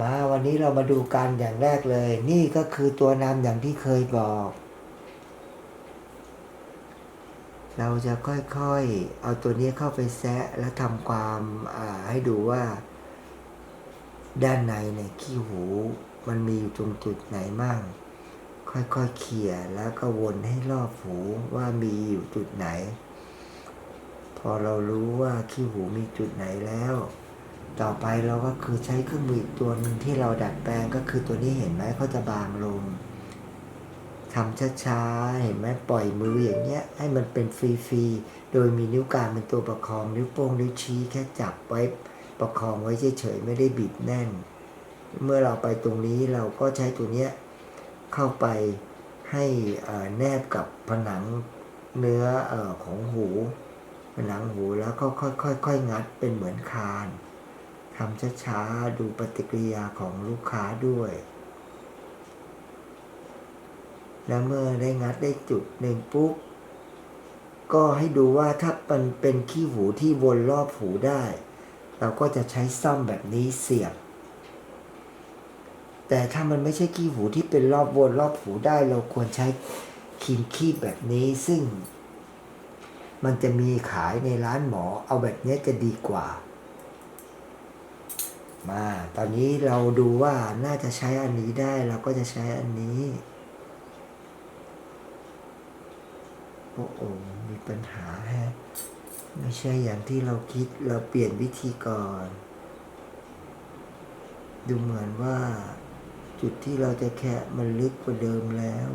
มาวันนี้เรามาดูกันอย่างแรกเลย นี่ก็คือตัวนำอย่างที่เคยบอก เราจะค่อยๆ เอาตัวนี้เข้าไปแซะแล้วทำความาให้ดูว่า ด้านในเนี่ยขี้หู มันมีอยู่ตรงจุดไหนมั่ง ค่อยๆเขี่ยแล้วก็วนให้รอบหูว่ามีอยู่จุดไหน พอเรารู้ว่าขี้หูมีจุดไหนแล้ว ต่อไปเราก็คือใช้เครื่องมืออีกตัวหนึ่งที่เราดัดแปลงก็คือตัวนี้เห็นไหมเขาจะบางลงทำช้าๆ เห็นไหมปล่อยมืออย่างเงี้ยให้มันเป็นฟรีๆ โดยมีนิ้วกลางเป็นตัวประคองนิ้วโป้งนิ้วชี้แค่จับไว้ประคองไว้เฉยๆไม่ได้บีบแน่น เมื่อเราไปตรงนี้เราก็ใช้ตัวเนี้ยเข้าไปให้แนบกับผนังเนื้ออของหูผนังหูแล้วก็ค่อยๆงัดเป็นเหมือนคาน ทำช้าๆ ดูปฏิกิริยาของลูกค้าด้วย แล้วเมื่อได้งัดได้จุดหนึ่งปุ๊บ ก็ให้ดูว่าถ้ามันเป็นขี้หูที่วนรอบหูได้ เราก็จะใช้ซ่อมแบบนี้เสียบ แต่ถ้ามันไม่ใช่ขี้หูที่เป็นรอบวนรอบหูได้ เราควรใช้ครีมคีบแบบนี้ซึ่ง มันจะมีขายในร้านหมอเอาแบบนี้จะดีกว่า มาตอนนี้เราดูว่าน่าจะใช้อันนี้ได้เราก็จะใช้อันนี้ โอ้โหมีปัญหาแฮะ ไม่ใช่อย่างที่เราคิดเราเปลี่ยนวิธีก่อน ดูเหมือนว่า จุดที่เราจะแคะมันลึกกว่าเดิมแล้ว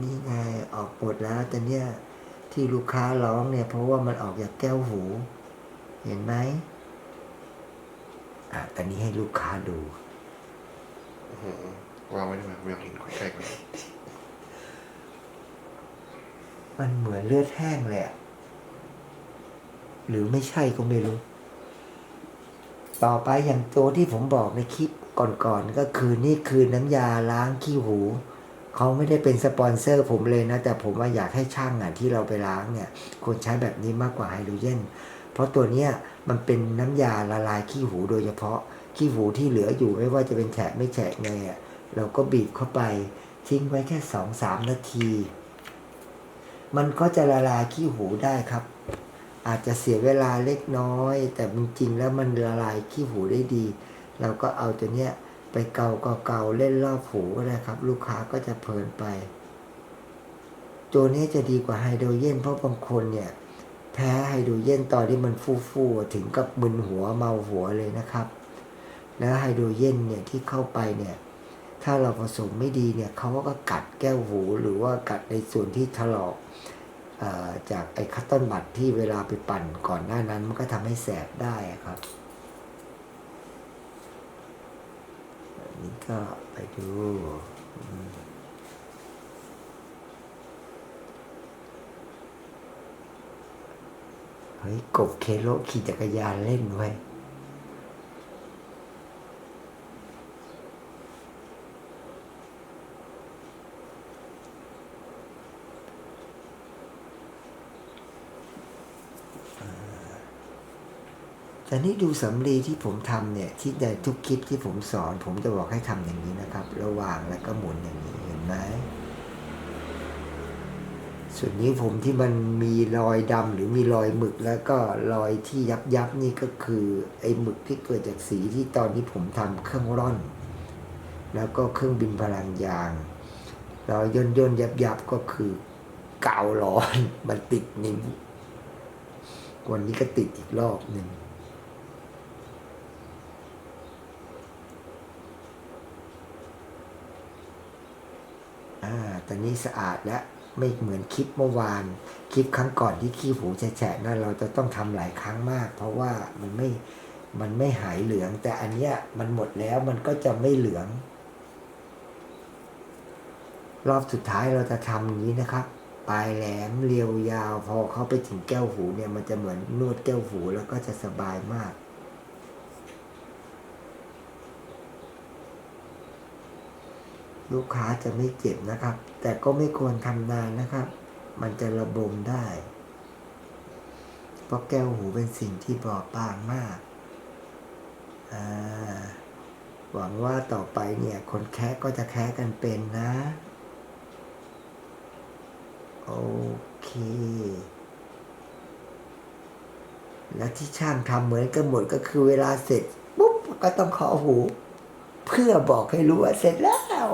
นี่ไงออกหมดแล้วแต่เนี่ยที่ลูกค้าร้องเนี่ยเพราะว่ามันออกจากแก้วหู เห็นไหมอะตอนนี้ให้ลูกค้าดูอื้อหือวางไว้ได้ไหมผมอยากเห็นใกล้ๆกว่านี้มันเหมือนเลือดแห้งเลยอะหรือไม่ใช่ก็ไม่รู้ ต่อไปอย่างตัวที่ผมบอกในคลิปก่อนๆก็คือนี่คือน้ำยาล้างขี้หู เขาไม่ได้เป็นสปอนเซอร์ผมเลยนะ แต่ผมว่าอยากให้ช่างอะที่เราไปล้างเนี่ยควรใช้แบบนี้มากกว่าไฮโดรเจนเพราะตัวเนี้ยมันเป็นน้ำยาละลายขี้หูโดยเฉพาะขี้หูที่เหลืออยู่ไม่ว่าจะเป็นแฉะไม่แฉะไงอะเราก็บีบเข้าไปทิ้งไว้แค่สองสามนาที มันก็จะละลายขี้หูได้ครับ อาจจะเสียเวลาเล็กน้อย แต่จริงๆแล้วมันละลายขี้หูได้ดี เราก็เอาตัวเนี้ย ไปเกาเกาเกาเล่นรอบหูก็ได้ครับ ลูกค้าก็จะเพลินไปตัวนี้จะดีกว่าไฮโดรเจนเพราะบางคนเนี่ย แพ้ไฮโดรเจนตอนที่มันฟู่ๆถึงกับมึนหัวเมาหัวเลยนะครับ แล้วไฮโดรเจนเนี่ยที่เข้าไปเนี่ย ถ้าเราผสมไม่ดีเนี่ยเขาก็กัดแก้วหูหรือว่ากัดในส่วนที่ถลอกจากไอ้คัตติ้ลบัตที่เวลาไปปั่นก่อนหน้านั้นมันก็ทำให้แสบได้ครับอันนี้ ก็ไปดูเฮ้ยกบเคโลขี่จักรยานเล่นไว้ แต่นี่ดูสำลีที่ผมทำเนี่ยที่ในทุกคลิปที่ผมสอน ผมจะบอกให้ทำอย่างนี้นะครับ ระหว่างแล้วก็หมุนอย่างนี้เห็นไหมส่วนนี้วผมที่มันมีรอยดำหรือมีรอยหมึกแล้วก็รอยที่ยับยับนี่ก็คือไอ้หมึกที่เกิดจากสีที่ตอนที่ผมทำเครื่องร่อน แล้วก็เครื่องบินพลังยางรอยย่นย่นยับยับก็คือกาวร้อนมันติดนิ้ววันนี้ก็ติดอีกรอบหนึ่ง ตอนนี้สะอาดแล้วไม่เหมือนคลิปเมื่อวาน คลิปครั้งก่อนที่ขี้หูแฉะนั่นเราจะต้องทำหลายครั้งมาก เพราะว่ามันไม่มันไม่หายเหลือง แต่อันเนี้ยมันหมดแล้วมันก็จะไม่เหลือง รอบสุดท้ายเราจะทำอย่างนี้นะครับ ปลายแหลมเรียวยาว พอเข้าไปถึงแก้วหูเนี่ยมันจะเหมือนนวดแก้วหูแล้วก็จะสบายมาก ลูกค้าจะไม่เจ็บนะครับ แต่ก็ไม่ควรทำนานนะครับ มันจะระบมได้ เพราะแก้วหูเป็นสิ่งที่บอบบางมากาหวังว่าต่อไปเนี่ยคนแคะก็จะแคะกันเป็นนะ โอเค แล้วที่ช่างทำเหมือนกันหมดก็คือเวลาเสร็จปุ๊บก็ต้องเคาะหู เพื่อบอกให้รู้ว่าเสร็จแล้ว